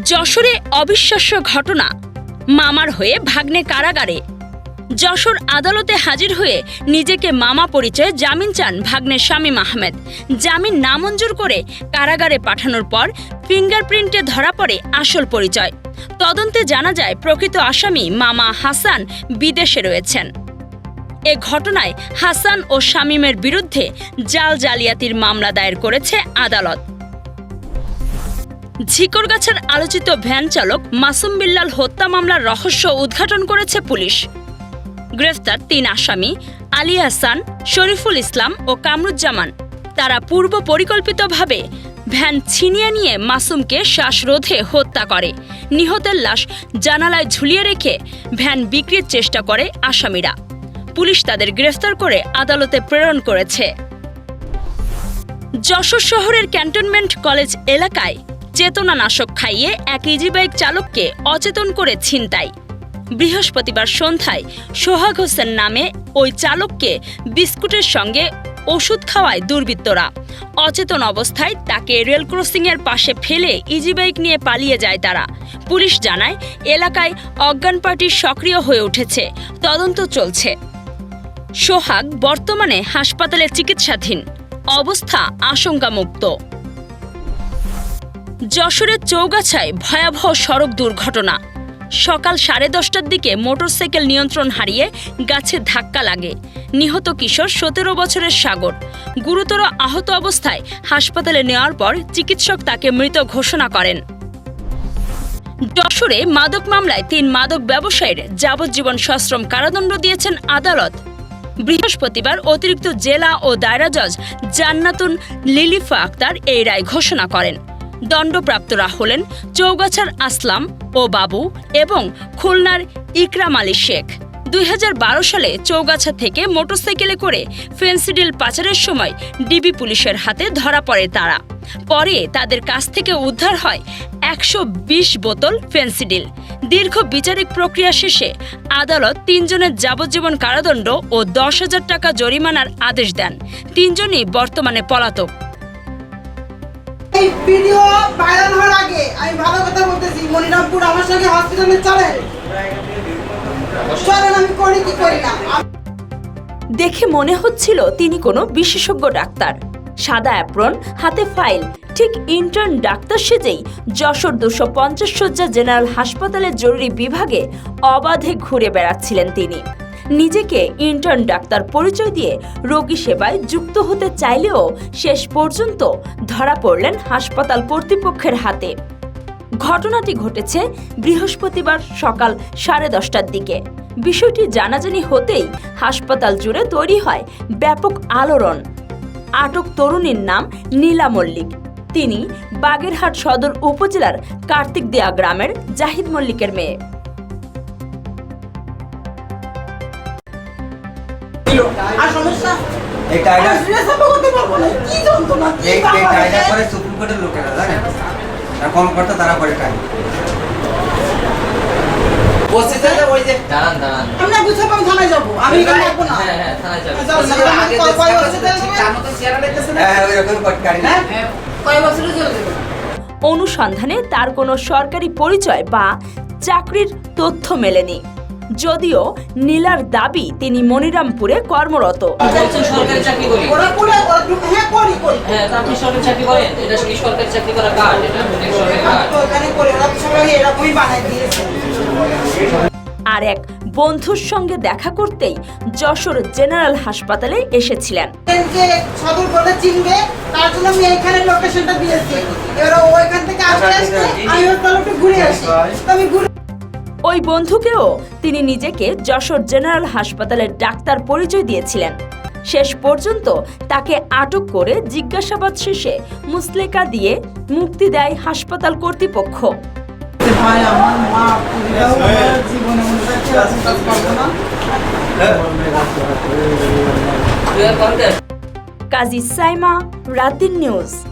যশোরে অবিশ্বাস্য ঘটনা। মামার হয়ে ভাগ্নে কারাগারে। যশোর আদালতে হাজির হয়ে নিজেকে মামা পরিচয়ে জামিন চান ভাগ্নের শামীম আহমেদ। জামিন নামঞ্জুর করে কারাগারে পাঠানোর পর ফিঙ্গারপ্রিন্টে ধরা পড়ে আসল পরিচয়। তদন্তে জানা যায়, প্রকৃত আসামি মামা হাসান বিদেশে রয়েছেন। এ ঘটনায় হাসান ও শামীমের বিরুদ্ধে জাল জালিয়াতির মামলা দায়ের করেছে আদালত। ঝিকরগাছার আলোচিত ভ্যান চালক মাসুম বিল্লাল হত্যা মামলার রহস্য উদ্ঘাটন করেছে পুলিশ। গ্রেফতার তিন আসামি, আলী হাসান, শরীফুল ইসলাম ও কামরুজ্জামান। তারা পূর্ব পরিকল্পিতভাবে ভ্যান ছিনিয়ে নিয়ে মাসুমকে শ্বাসরোধে হত্যা করে। নিহতের লাশ জানালায় ঝুলিয়ে রেখে ভ্যান বিক্রির চেষ্টা করে আসামিরা। পুলিশ তাদের গ্রেফতার করে আদালতে প্রেরণ করেছে। যশোর শহরের ক্যান্টনমেন্ট কলেজ এলাকায় চেতনানাশক খাইয়ে এক ইজি বাইক চালককে অচেতন করে ছিনতাই। বৃহস্পতিবার সন্ধ্যায় সোহাগ হোসেন নামে ওই চালককে বিস্কুটের সঙ্গে ওষুধ খাওয়ায় দুর্বৃত্তরা। অচেতন অবস্থায় তাকে রেল ক্রসিংয়ের পাশে ফেলে ইজি বাইক নিয়ে পালিয়ে যায় তারা। পুলিশ জানায়, এলাকায় অজ্ঞান পার্টি সক্রিয় হয়ে উঠেছে, তদন্ত চলছে। সোহাগ বর্তমানে হাসপাতালে চিকিৎসাধীন। অবস্থা আশঙ্কামুক্ত। যশোরের চৌগাছায় ভয়াবহ সড়ক দুর্ঘটনা। সকাল সাড়ে দশটার দিকে মোটরসাইকেল নিয়ন্ত্রণ হারিয়ে গাছে ধাক্কা লাগে। নিহত কিশোর সতেরো বছরের সাগর। গুরুতর আহত অবস্থায় হাসপাতালে নেওয়ার পর চিকিৎসক তাকে মৃত ঘোষণা করেন। যশোরে মাদক মামলায় তিন মাদক ব্যবসায়ীর যাবজ্জীবন সশ্রম কারাদণ্ড দিয়েছেন আদালত। বৃহস্পতিবার অতিরিক্ত জেলা ও দায়রা জজ জান্নাতুন লিলিফা আক্তার এই রায় ঘোষণা করেন। দণ্ডপ্রাপ্তরা হলেন চৌগাছার আসলাম ও বাবু এবং খুলনার ইকরাম আলী শেখ। দুই হাজার বারো সালে চৌগাছা থেকে মোটরসাইকেলে করে ফেন্সিডিল পাচারের সময় ডিবি পুলিশের হাতে ধরা পড়ে তারা। পরে তাদের কাছ থেকে উদ্ধার হয় একশো বিশ বোতল ফেন্সিডিল। দীর্ঘ বিচারিক প্রক্রিয়া শেষে আদালত তিনজনের যাবজ্জীবন কারাদণ্ড ও দশ হাজার টাকা জরিমানার আদেশ দেন। তিনজনই বর্তমানে পলাতক। ভিডিও ভাইরাল হওয়ার আগে আমি ভালো কথা বলতেছি, মনিরামপুর আমার সঙ্গে হসপিটালে চলেন। চলেন, আমি করি কি করি না। দেখে মনে হচ্ছিল তিনি কোনো বিশেষজ্ঞ ডাক্তার। সাদা অ্যাপ্রন হাতে ফাইল ঠিক ইন্টার্ন ডাক্তার সেজেই যশোর দুশো পঞ্চাশ শয্যা জেনারেল হাসপাতালের জরুরি বিভাগে অবাধে ঘুরে বেড়াচ্ছিলেন তিনি। নিজেকে ইন্টার্ন ডাক্তার পরিচয় দিয়ে রোগী সেবায় যুক্ত হতে চাইলেও শেষ পর্যন্ত ধরা পড়লেন হাসপাতাল কর্তৃপক্ষের হাতে। ঘটনাটি ঘটেছে বৃহস্পতিবার সকাল সাড়ে দশটার দিকে। বিষয়টি জানাজানি হতেই হাসপাতাল জুড়ে তৈরি হয় ব্যাপক আলোড়ন। আটক তরুণীর নাম নীলা মল্লিক। তিনি বাগেরহাট সদর উপজেলার কার্তিক দেয়া গ্রামের জাহিদ মল্লিকের মেয়ে। আর সমস্যা? এই করতে পারব না। কি যন্ত্রণা, কি এই করে সুপ্রিম কোর্টের লোকেরা জানেন? আর কম করতে তারা করে টাইম বুঝতে পারব থানায় যাব। আমি থাকব না। হ্যাঁ হ্যাঁ থানায় কয়- বছর হ্যাঁ হ্যাঁ অনুসন্ধানে তার কোনো সরকারি পরিচয় বা চাকরির তথ্য মেলেনি। যদিও নীলার দাবি তিনি মনিরামপুরে কর্মরত। ওরা ঢুকে- হ্যাঁ করি করি। হ্যাঁ দিয়েছে। আর এক বন্ধুর সঙ্গে দেখা করতেই যশোর জেনারেল হাসপাতালে এসেছিলেন। সদর বলে চিনবে তার জন্য আমি এইখানে লোকেশনটা দিয়েছি। এবার ওইখান থেকে আসতে আসতে আমি ওর তাহলে একটু ঘুরে আসি। আমি ঘুরে ওই বন্ধুকেও তিনি নিজেকে যশোর জেনারেল হাসপাতালের ডাক্তার পরিচয় দিয়েছিলেন। শেষ পর্যন্ত তাকে আটক করে জিজ্ঞাসাবাদ শেষে মুসলেকা দিয়ে মুক্তি দেয় হাসপাতাল কর্তৃপক্ষ। কাজ সাইমা রাতির নিউজ।